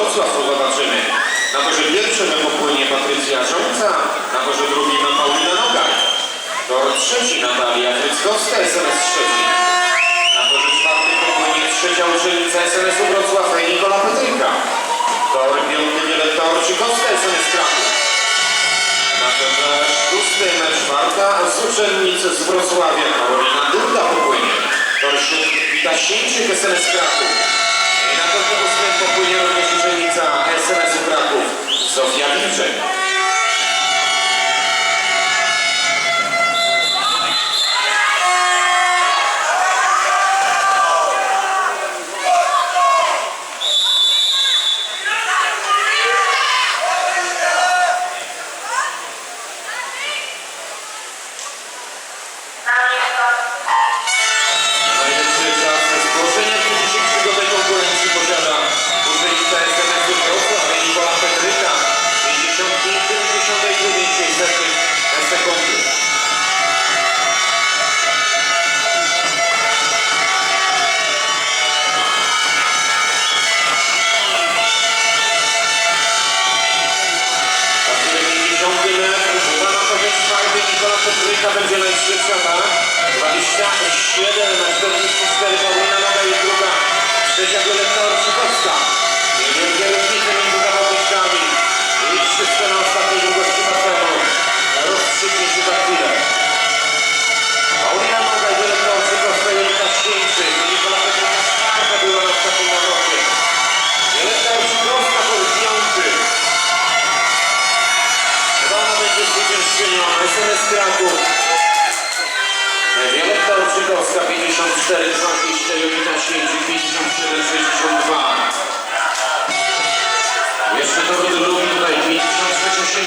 Wrocław, to zobaczymy. Na torze pierwszym popłynie Patrycja Rząca, na torze drugim Paulina Nogaj. Tor trzeci Natalia Fryckowska, SMS Szczecin. Na torze czwartym popłynie trzecia uczennica SMS-u Wrocław Nikola Petryka. Tor piąty Wioletta Orczykowska, SMS Kraków. Na torze szóstym czwarta z uczennic z Wrocławia Karolina Durda popłynie. Tor siódmy Wita Sieńczyk, SMS Kraków. I na torze ósmym popłynie również Nikola Petryka będzie najszybsza, tak? 27 Będzie zwyciężczynią SMS Kraków. Wioletta Orczykowska 54,